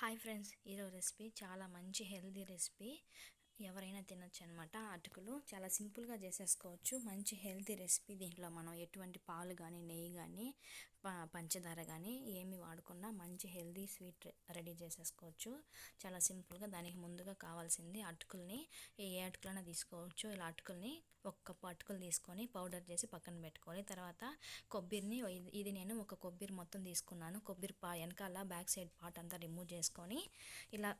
Hi friends ఈరోజు recipe చాలా మంచి హెల్దీ రెసిపీ. ఎవరైనా తినొచ్చు అనమాట అటుకులు. చాలా సింపుల్గా చేసేసుకోవచ్చు. మంచి హెల్తీ రెసిపీ దీంట్లో మనం ఎటువంటి పాలు కానీ నెయ్యి కానీ పంచదార కానీ ఏమి వాడకుండా మంచి హెల్దీ స్వీట్ రెడీ చేసేసుకోవచ్చు. చాలా సింపుల్గా దానికి ముందుగా కావాల్సింది అటుకుల్ని. ఏ అటుకులైనా తీసుకోవచ్చు. ఇలా అటుకుల్ని ఒక కప్పు అటుకులు తీసుకొని పౌడర్ చేసి పక్కన పెట్టుకోవాలి తర్వాత కొబ్బరిని ఇది నేను ఒక కొబ్బరి మొత్తం తీసుకున్నాను. కొబ్బరి పా వెనకాల బ్యాక్ సైడ్ పార్ట్ అంతా రిమూవ్ చేసుకొని ఇలా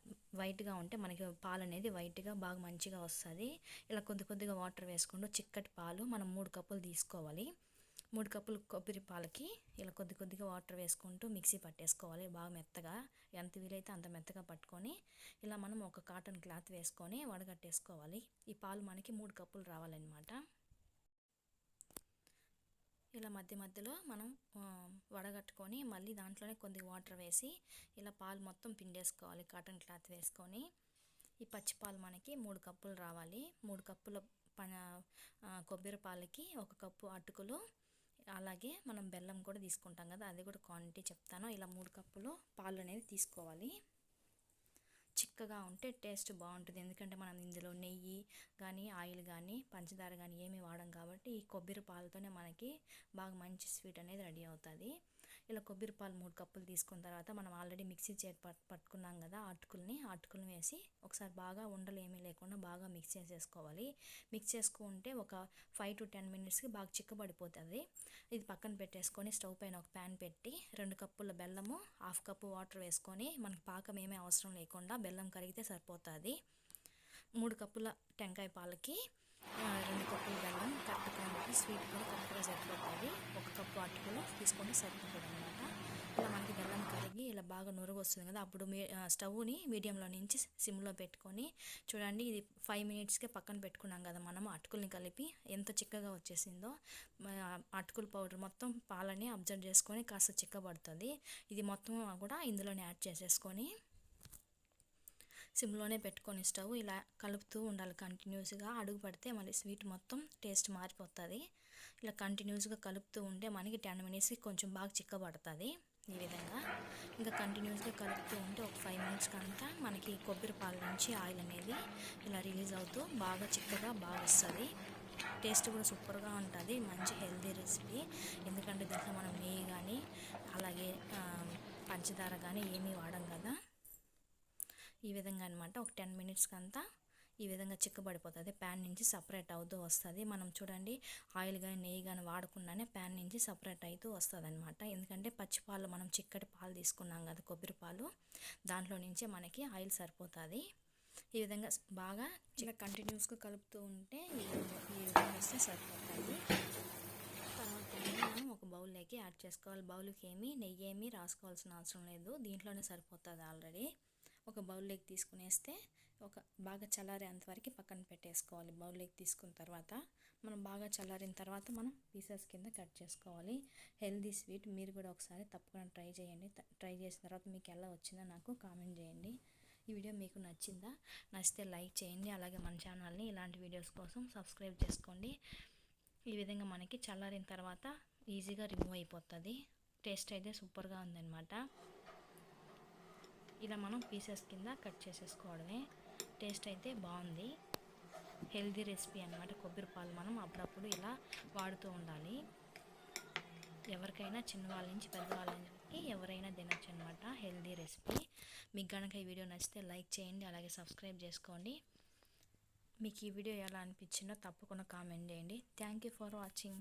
వైట్గా ఉంటే మనకి పాలు అనేది వైట్గా బాగా మంచిగా వస్తుంది. ఇలా కొద్ది కొద్దిగా వాటర్ వేసుకుంటూ చిక్కటి పాలు మనం మూడు కప్పులు తీసుకోవాలి. మూడు కప్పులు కొబ్బరి పాలకి ఇలా కొద్ది కొద్దిగా వాటర్ వేసుకుంటూ మిక్సీ పట్టేసుకోవాలి. బాగా మెత్తగా ఎంత వీలైతే అంత మెత్తగా పట్టుకొని ఇలా మనం ఒక కాటన్ క్లాత్ వేసుకొని వడగట్టేసుకోవాలి. ఈ పాలు మనకి మూడు కప్పులు రావాలన్నమాట. ఇలా మధ్య మధ్యలో మనం వడగట్టుకొని మళ్ళీ దాంట్లోనే కొద్ది వాటర్ వేసి ఇలా పాలు మొత్తం పిండేసుకోవాలి. కాటన్ క్లాత్ వేసుకొని ఈ పచ్చి పాలు మనకి మూడు కప్పులు రావాలి. మూడు కప్పుల పన కొబ్బరి పాలకి ఒక కప్పు అటుకులు అలాగే మనం బెల్లం కూడా తీసుకుంటాం కదా అది కూడా క్వాంటిటీ చెప్తాను. ఇలా మూడు కప్పులు పాలు అనేది తీసుకోవాలి. చిక్కగా ఉంటే టేస్ట్ బాగుంటుంది. ఎందుకంటే మనం ఇందులో నెయ్యి కానీ ఆయిల్ కానీ పంచదార కానీ ఏమీ వాడం కాబట్టి ఈ కొబ్బరి పాలతోనే మనకి బాగా మంచి స్వీట్ అనేది రెడీ అవుతుంది. ఇలా కొబ్బరి పాలు మూడు కప్పులు తీసుకున్న తర్వాత మనం ఆల్రెడీ మిక్సీ చే పట్టుకున్నాం కదా అటుకుల్ని అటుకులు వేసి ఒకసారి బాగా ఉండలు ఏమీ లేకుండా బాగా మిక్స్ చేసేసుకోవాలి. మిక్స్ చేసుకుంటే ఒక ఫైవ్ టు టెన్ మినిట్స్కి బాగా చిక్కబడిపోతుంది. ఇది పక్కన పెట్టేసుకొని స్టవ్ పైన ఒక ప్యాన్ పెట్టి రెండు కప్పుల బెల్లము హాఫ్ కప్పు వాటర్ వేసుకొని మనకి పాకం ఏమీ అవసరం లేకుండా బెల్లం కరిగితే సరిపోతుంది. మూడు కప్పుల టెంకాయ పాలకి రెండు కప్పులు బెల్లం కరెక్ట్ క్వాంటిటీ స్వీట్ కూడా కరెక్ట్గా సరిపోతుంది. ఒక కప్పు అటుకులు తీసుకొని సరిపోతుంది ఇలా మనకి బెల్లం కరిగి ఇలా బాగా నురుగు వస్తుంది కదా అప్పుడు మీ స్టవ్ని మీడియంలో నుంచి సిమ్లో పెట్టుకొని చూడండి ఇది ఫైవ్ మినిట్స్కే పక్కన పెట్టుకున్నాం కదా మనం అటుకుల్ని కలిపి ఎంత చిక్కగా వచ్చేసిందో అటుకుల పౌడర్ మొత్తం పాలని అబ్జర్వ్ చేసుకొని కాస్త చిక్కబడుతుంది. ఇది మొత్తం కూడా ఇందులోనే యాడ్ చేసేసుకొని సిమ్లోనే పెట్టుకొని స్టవ్ ఇలా కలుపుతూ ఉండాలి కంటిన్యూస్గా. అడుగు పడితే మళ్ళీ స్వీట్ మొత్తం టేస్ట్ మారిపోతుంది. ఇలా కంటిన్యూస్గా కలుపుతూ ఉంటే మనకి టెన్ మినిట్స్కి కొంచెం బాగా చిక్కబడుతుంది. ఈ విధంగా ఇంకా కంటిన్యూస్గా కలుపుతూ ఉంటే ఒక ఫైవ్ మినిట్స్కి అంతా మనకి కొబ్బరి పాల నుంచి ఆయిల్ అనేది ఇలా రిలీజ్ అవుతూ బాగా చిక్కగా బాగా వస్తుంది. టేస్ట్ కూడా సూపర్గా ఉంటుంది. మంచి హెల్తీ రెసిపీ ఎందుకంటే దీంట్లో మనం నెయ్యి కానీ అలాగే పంచదార కానీ ఏమీ వాడం కదా. ఈ విధంగా అనమాట ఒక టెన్ మినిట్స్కి అంతా ఈ విధంగా చిక్కబడిపోతుంది. ప్యాన్ నుంచి సపరేట్ అవుతూ వస్తుంది. మనం చూడండి ఆయిల్ కానీ నెయ్యి కానీ వాడకుండానే ప్యాన్ నుంచి సపరేట్ అవుతూ వస్తుంది అనమాట ఎందుకంటే పచ్చి పాలు మనం చిక్కటి పాలు తీసుకున్నాం కదా కొబ్బరి పాలు. దాంట్లో నుంచే మనకి ఆయిల్ సరిపోతుంది. ఈ విధంగా బాగా చిన్న కంటిన్యూస్గా కలుపుతూ ఉంటే ఈ విధంగా వస్తే సరిపోతుంది తర్వాత మనం ఒక బౌల్లోకి యాడ్ చేసుకోవాలి. బౌల్కి ఏమి నెయ్యి ఏమి రాసుకోవాల్సిన అవసరం లేదు. దీంట్లోనే సరిపోతుంది ఆల్రెడీ. ఒక బౌల్లోకి తీసుకునేస్తే ఒక బాగా చల్లారేంత వరకు పక్కన పెట్టేసుకోవాలి. బౌల్లోకి తీసుకున్న తర్వాత మనం బాగా చల్లారిన తర్వాత మనం పీసెస్ కింద కట్ చేసుకోవాలి. హెల్దీ స్వీట్ మీరు కూడా ఒకసారి తప్పకుండా ట్రై చేయండి. ట్రై చేసిన తర్వాత మీకు ఎలా వచ్చిందో నాకు కామెంట్ చేయండి. ఈ వీడియో మీకు నచ్చిందా? నచ్చితే లైక్ చేయండి. అలాగే మన ఛానల్ని ఇలాంటి వీడియోస్ కోసం సబ్స్క్రైబ్ చేసుకోండి. ఈ విధంగా మనకి చల్లారిన తర్వాత ఈజీగా రిమూవ్ అయిపోతుంది. టేస్ట్ అయితే సూపర్గా ఉందన్నమాట. ఇలా మనం పీసెస్ కింద కట్ చేసేసుకోవడమే. టేస్ట్ అయితే బాగుంది. హెల్దీ రెసిపీ అనమాట కొబ్బరి పాలు మనం అప్పుడప్పుడు ఇలా వాడుతూ ఉండాలి. ఎవరికైనా చిన్నవాళ్ళ నుంచి పెద్దవాళ్ళకి ఎవరైనా తినచ్చు అనమాట హెల్దీ రెసిపీ. మీకు కనుక ఈ వీడియో నచ్చితే లైక్ చేయండి అలాగే సబ్స్క్రైబ్ చేసుకోండి. మీకు ఈ వీడియో ఎలా అనిపించిందో తప్పకుండా కామెంట్ చేయండి. Thank you for watching.